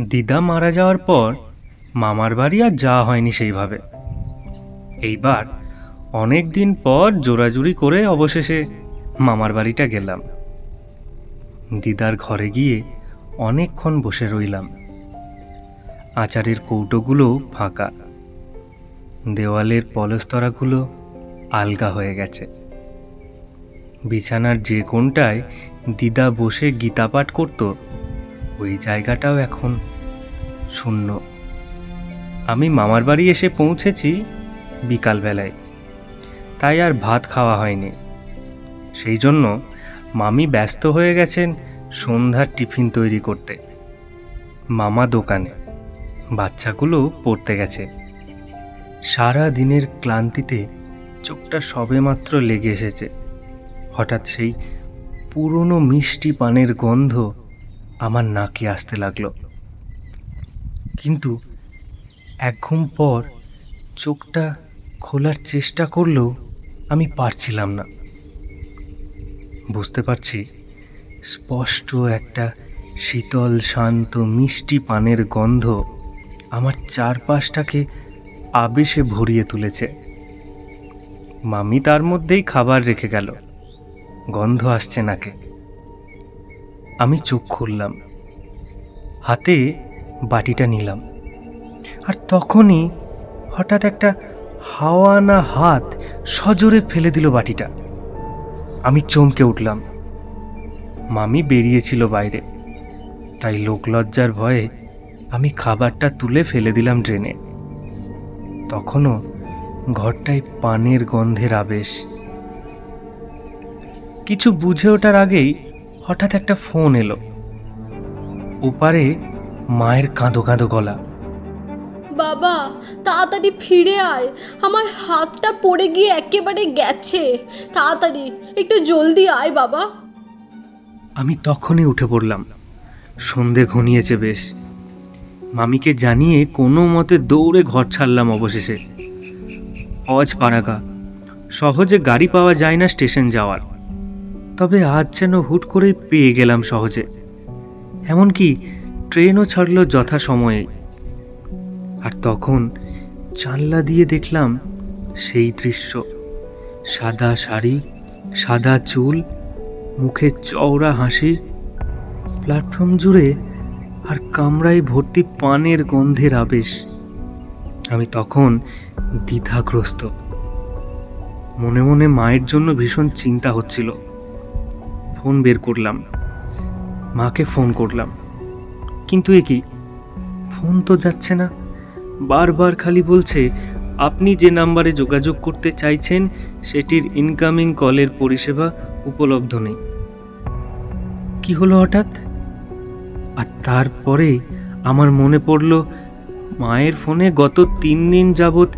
দিদা মারা যাওয়ার পর মামার বাড়ি আর যাওয়া হয়নি সেইভাবে। এইবার অনেক দিন পর জোরাজুরি করে অবশেষে মামার বাড়িটা গেলাম। দিদার ঘরে গিয়ে অনেকক্ষণ বসে রইলাম। আচারের কৌটোগুলো ফাঁকা। দেওয়ালের পলস্তরাগুলো আলগা হয়ে গেছে। বিছানার যে কোনটায় দিদা বসে গীতা পাঠ করত ওই জায়গাটাও এখন শূন্য। আমি মামার বাড়ি এসে পৌঁছেছি বিকালবেলায়। তাই আর ভাত খাওয়া হয়নি। সেই জন্য মামি ব্যস্ত হয়ে গেছেন সন্ধ্যার টিফিন তৈরি করতে। মামা দোকানে। বাচ্চাগুলো পড়তে গেছে। সারা দিনের ক্লান্তিতে চোখটা সবেমাত্র লেগে এসেছে। হঠাৎ সেই পুরনো মিষ্টি পানের গন্ধ আমার নাকে আসতে লাগল। কিন্তু এক ঘুম পর চোখটা খোলার চেষ্টা করলেও আমি পারছিলাম না। বুঝতে পারছি, স্পষ্ট একটা শীতল, শান্ত, মিষ্টি পানের গন্ধ আমার চারপাশটাকে আবেশে ভরিয়ে তুলেছে। মামি তার মধ্যেই খাবার রেখে গেল। গন্ধ আসছে নাকে। আমি চোখ খুললাম। হাতে বাটিটা নিলাম। আর তখনই হঠাৎ একটা হাওয়া না হাত সজোরে ফেলে দিল বাটিটা। আমি চমকে উঠলাম। মামি বেরিয়েছিল বাইরে। তাই লোকলজ্জার ভয়ে আমি খাবারটা তুলে ফেলে দিলাম ড্রেনে। তখনও ঘরটায় পানের গন্ধের আবেশ। কিছু বুঝে ওঠার আগেই হঠাৎ একটা ফোন এলো। ওপারে মায়ের কাঁদো কাঁদো গলা। বাবা তাড়াতাড়ি ফিরে আয়। আমার হাতটা পড়ে গিয়ে একেবারে গেছে। তাড়াতাড়ি একটু জলদি আয় বাবা। আমি তখনই উঠে পড়লাম। সন্ধে ঘনিয়েছে বেশ। মামিকে জানিয়ে কোনো মতে দৌড়ে ঘর ছাড়লাম অবশেষে। অজ পাড়াগা সহজে গাড়ি পাওয়া যায় না স্টেশন যাওয়ার। তবে আজ যেন হুট করে পেয়ে গেলাম সহজে। এমনকি ট্রেনও ছাড়লো যথা সময়ে আর তখন জানলা দিয়ে দেখলাম সেই দৃশ্য। সাদা শাড়ি, সাদা চুল, মুখে চওড়া হাসি প্ল্যাটফর্ম জুড়ে আর কামরায় ভর্তি পানের গন্ধের আবেশ। আমি তখন দ্বিধাগ্রস্ত। মনে মনে মায়ের জন্য ভীষণ চিন্তা হচ্ছিল। ফোন বের করলাম। মাকে ফোন করলাম। কিন্তু এ কি? ফোন তো যাচ্ছে না। বারবার খালি বলছে, আপনি যে নাম্বারে যোগাযোগ করতে চাইছেন, সেটির ইনকামিং কলের পরিষেবা উপলব্ধ নেই। কি হলো হঠাৎ? আর তারপরে আমার মনে পড়ল, মায়ের ফোনে গত তিন দিন যাবৎ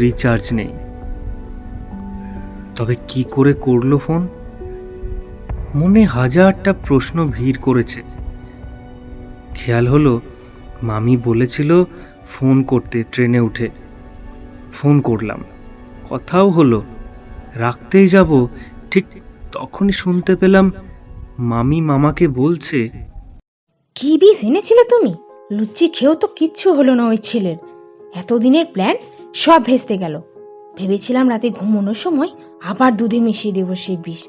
রিচার্জ নেই। তবে কি করে করল ফোন? মনে হাজারটা প্রশ্ন ভিড় করেছে। খেয়াল হলো, মামি বলেছিল ফোন করতে ট্রেনে উঠে। ফোন করলাম। কথাও হলো, রাখতেই যাব। ঠিক তখনই শুনতে পেলাম মামি মামাকে বলছে, কি বিষ এনেছিলে তুমি? লুচি খেয়েও তো কিচ্ছু হলো না ওই ছেলের। এতদিনের প্ল্যান সব ভেস্তে গেল। ভেবেছিলাম রাতে ঘুমানোর সময় আবার দুধে মিশিয়ে দেবো সেই বিষ।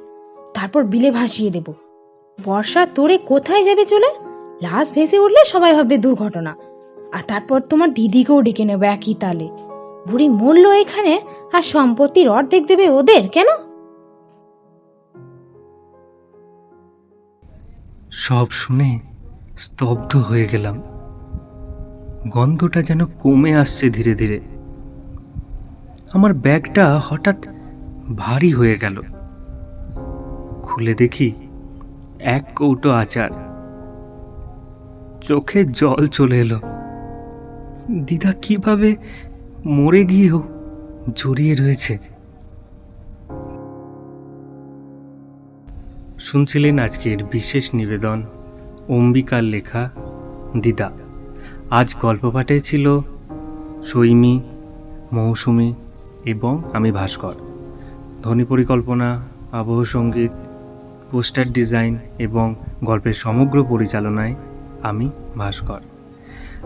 তারপর বিলে ভাসিয়ে দেব। বর্ষা, তোরে কোথায় যাবে চলে? লাশ ভেসে উঠলে সবাই ভাববে দুর্ঘটনা। আর তারপর তোমার দিদিকেও ডেকে নেব একই তালে। বুড়ি মরলো এখানে, আর সম্পত্তির অর্ধেক দেবে ওদের, কেন? সব শুনে স্তব্ধ হয়ে গেলাম। গন্ধটা যেন কমে আসছে ধীরে ধীরে। আমার ব্যাগটা হঠাৎ ভারী হয়ে গেল। খুলে দেখি এক কৌটো আচার। চোখে জল চলে এলো। দিদা কীভাবে মরে গিয়েও জড়িয়ে রয়েছে? শুনছিলেন আজকের বিশেষ নিবেদন, অম্বিকার লেখা, দিদা। আজ গল্প পাঠে ছিল সৈমি, মৌসুমি এবং আমি ভাস্কর। ধ্বনি পরিকল্পনা, আবহ সংগীত পোস্টার ডিজাইন এবং গল্পের সমগ্র পরিচালনায় আমি ভাস্কর।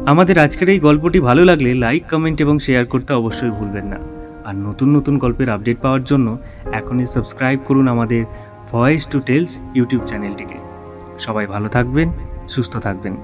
আমাদের আজকের এই গল্পটি ভালো লাগলে লাইক, কমেন্ট এবং শেয়ার করতে অবশ্যই ভুলবেন না। আর নতুন নতুন গল্পের আপডেট পাওয়ার জন্য এখনই সাবস্ক্রাইব করুন আমাদের ভয়েস টু টেলস ইউটিউব চ্যানেলটিকে। সবাই ভালো থাকবেন, সুস্থ থাকবেন।